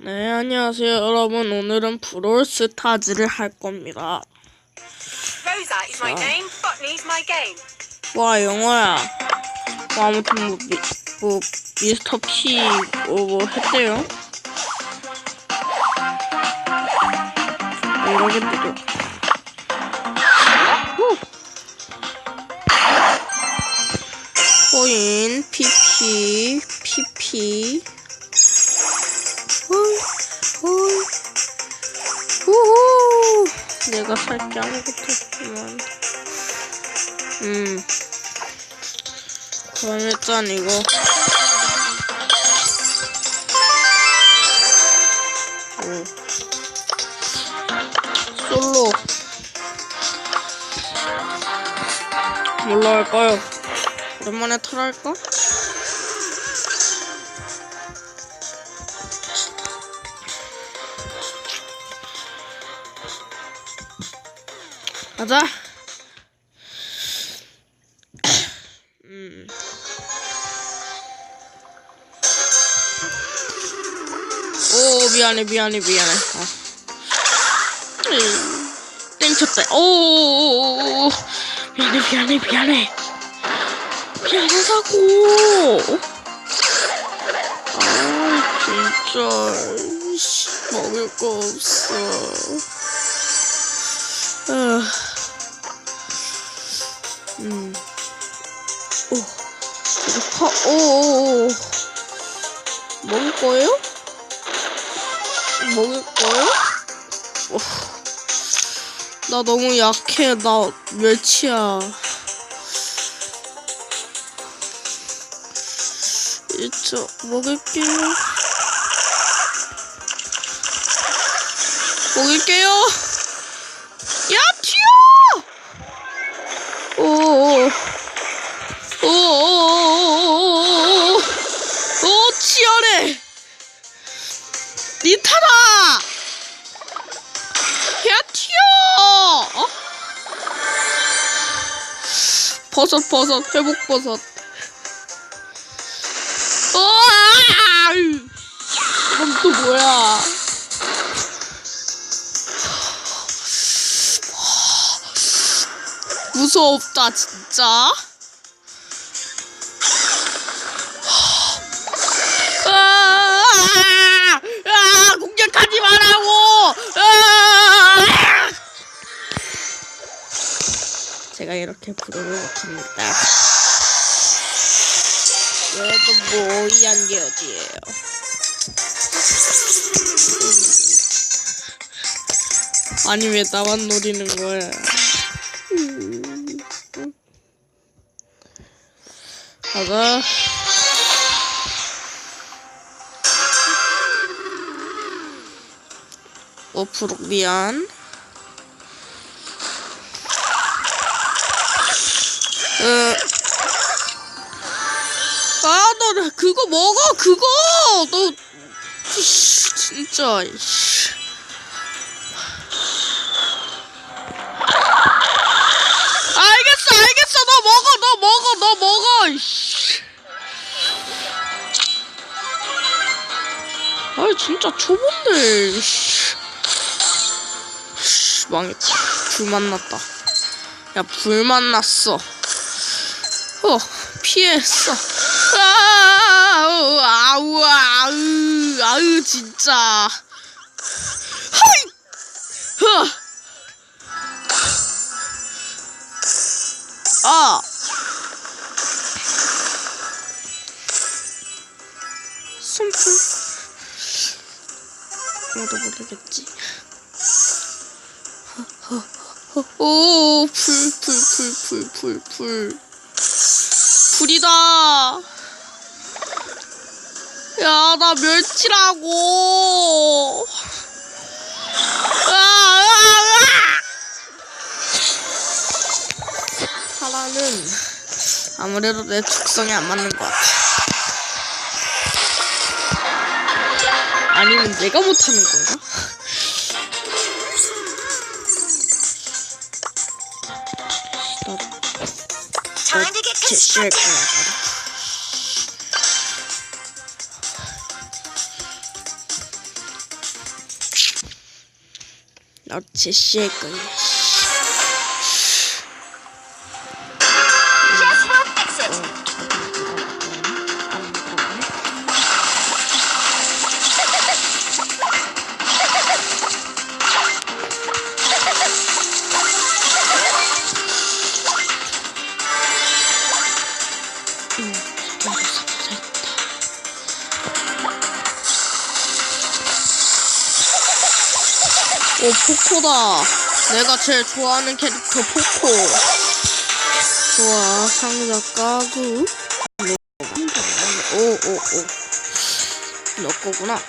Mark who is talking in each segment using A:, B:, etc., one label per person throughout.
A: 네, 안녕하세요, 여러분. 오늘은 브롤스타즈를 할 겁니다. 와, 영어야. 뭐, 아무튼, 뭐, 미, 뭐, 미스터 P, 뭐, 뭐, 했대요. 뭐 이러겠죠. 코인, PP. 게 아무것도 없구만. 음. 그럼 일단 이거. 오. 솔로. 할까요? 오랜만에 털 할까? 가자. 음. 오 미안해 미안해 미안해. 아. 으이, 땡쳤다. 오 미안해 미안해 미안해. 미안하다고. 아 진짜 씨, 먹을 거 없어. 아. 음. 오. 이거 파, 오, 오, 오. 먹을 거예요? 먹을 거예요? 오. 나 너무 약해. 나 멸치야. 이저 먹을게요. 먹을게요. 니타다 야 튀어! 어? 버섯 버섯 회복 버섯. 으아 이건 또 뭐야? 무섭다 진짜. 이렇게 부르는 못합니다. 얘도 뭐이 안개어지예요. 아니 왜 나만 노리는 거야? 가자. 오프로 미안. 으. 아, 너 그거 먹어, 그거. 너 진짜. 알겠어, 알겠어. 너 먹어, 너 먹어, 너 먹어. 아, 진짜 초본데. 망했다. 불 만났다. 야, 불 만났어. 어, 피했어. 아우, 아우, 아우, 아우, 진짜. 허이! 허! 아! 손풀. 아무도 모르겠지. 오, 불, 불, 불, 불, 불, 불. 불이다. 야, 나 멸치라고. 아, 아, 아! 파라는 아무래도 내 특성에 안 맞는 것 같아. 아니면 내가 못하는 건가? 일주일 지났거든. 너제 쉐이크야. 오 포코다. 내가 제일 좋아하는 캐릭터 포코. 좋아 상자 까고. 오오오 오. 너 거구나.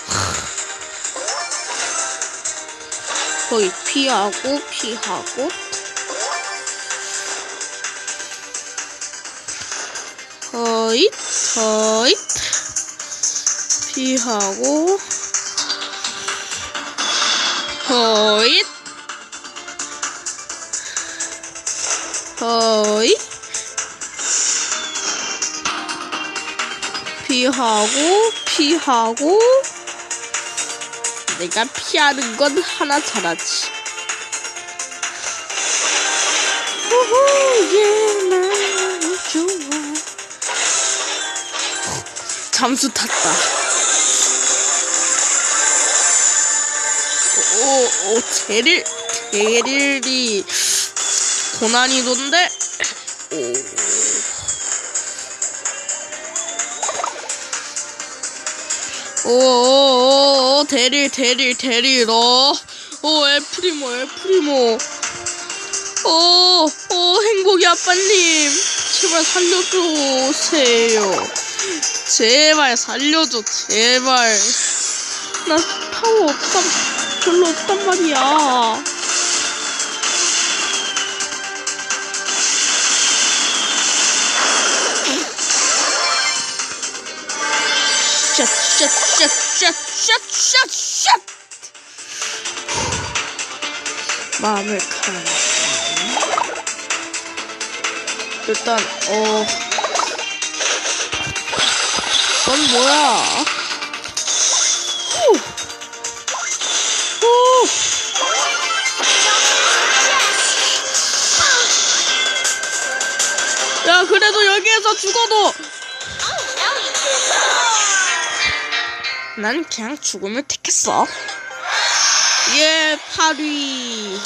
A: 거기 피하고 피하고. 허잇 허잇 피하고 허잇 허잇 피하고 피하고 내가 피하는 건 하나 잘하지. 호호 얘 잠수 탔다 오, 오, 제릴, 제릴이 고난이도인데, 오. 오, 오, 오, 대릴, 대릴, 대릴, 어. 오, 엘프리모, 엘프리모. 오, 오, 행복이 아빠님. 제발 살려주세요. 제발 살려줘, 제발. 나 파워 없단, 별로 없단 말이야. 샷, 샷, 샷, 샷, 샷, 샷, 샷. 마음을 가라. 일단, 어. 넌 뭐야? 야, 그래도 여기에서 죽어도 난 그냥 죽음을 택했어. 예, 파리.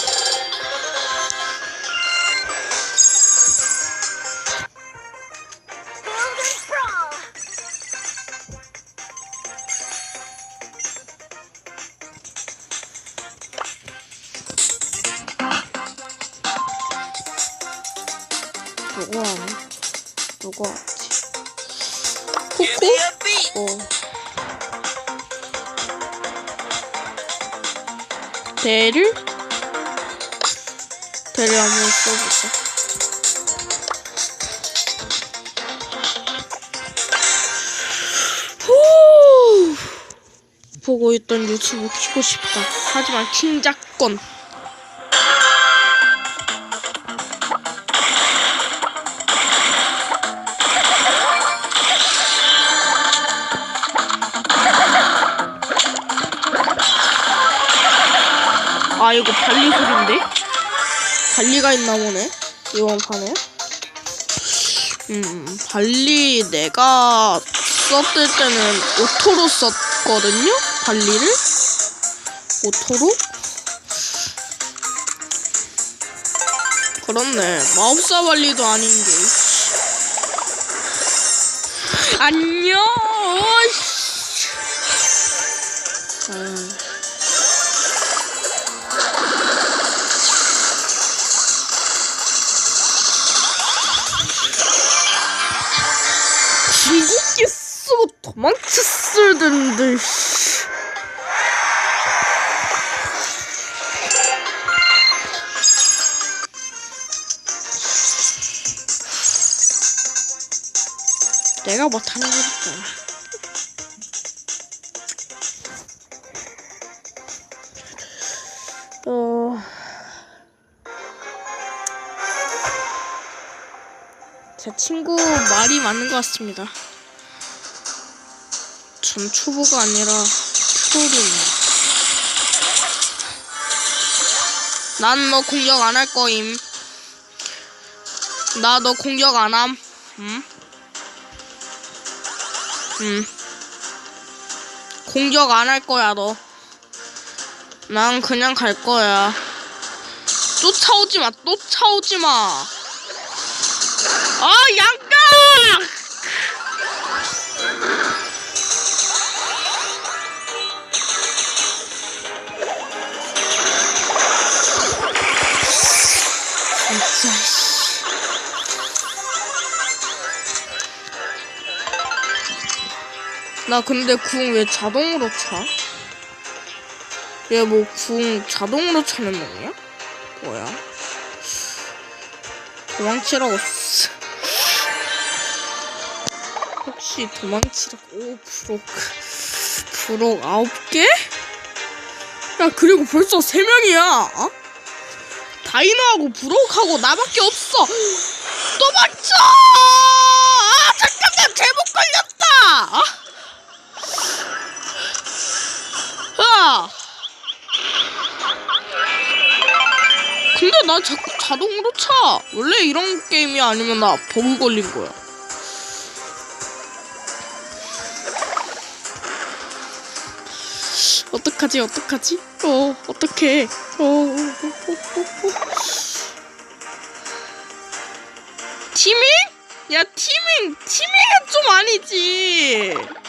A: 누구 하지? 코코? 어. 대를? 대를 한번 써보자. 후! 보고 있던 유튜브 키고 싶다. 하지만 킹작권. 아 이거 발리 소리인데? 발리가 있나 보네 이번 판에. 음 발리 내가 썼을 때는 오토로 썼거든요 발리를. 오토로? 그렇네. 마법사 발리도 아닌 게 안녕. 아 내가 못하는 거니까 어... 제 친구 말이 맞는 것 같습니다. 전 초보가 아니라 프로입니다. 난 너 공격 안 할 거임. 나 너 공격 안 함. 응? 응. 공격 안 할 거야, 너. 난 그냥 갈 거야. 쫓아오지 마, 쫓아오지 마. 아, 양 나 근데 궁 왜 자동으로 차? 얘 뭐 궁 자동으로 차는 놈이야? 뭐야? 도망치라고 쓰- 혹시 도망치라고 오 브록 브록 아홉 개? 야 그리고 벌써 세 명이야 어? 다이너하고 브록하고 나밖에 없어 도망쳐 아 잠깐만 제목 걸렸다 아? 아 근데 나 자꾸 자동으로 차. 원래 이런 게임이 아니면 나 버그 걸린 거야. 어떡하지, 어떡하지? 어, 어떡해. 어, 어, 어, 어, 어, 어. 티밍? 야, 티밍, 티밍은 좀 아니지.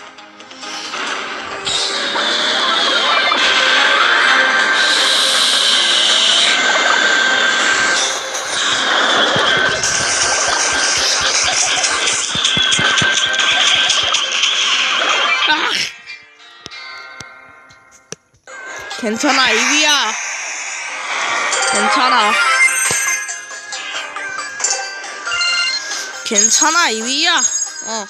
A: 괜찮아, 이비야. 괜찮아. 괜찮아, 이비야. 어.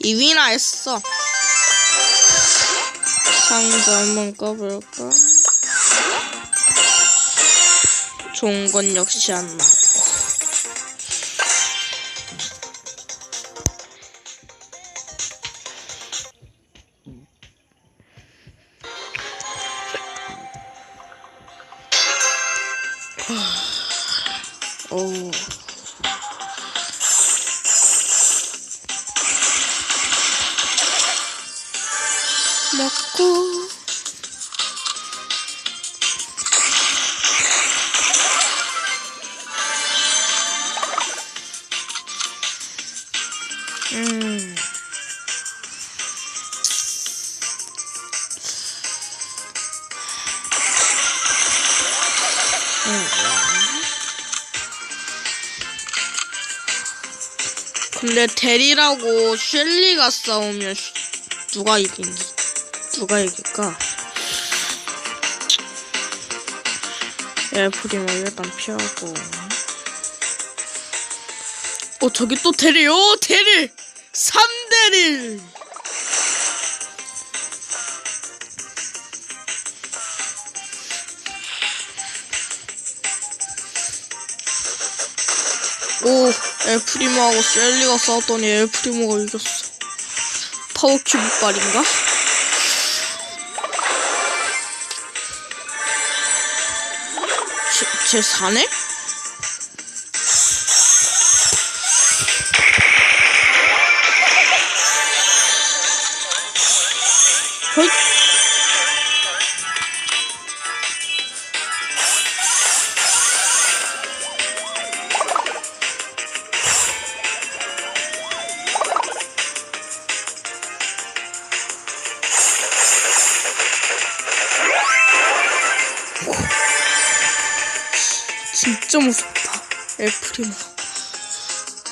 A: 이비나 했어. 상자 한번 꺼볼까? 좋은 건 역시 안 나 오. 먹고 음. 근데 대리라고 셸리가 싸우면 쉬- 누가 이기니? 누가 이길까? 에프리마 일단 피하고. 어 저기 또 대리, 오 대리, 3대리. 오, 엘프리모하고 셀리가 싸웠더니 엘프리모가 이겼어. 파워큐브 발인가? 제, 제 사네? 헐?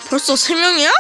A: 벌써 세 명이야?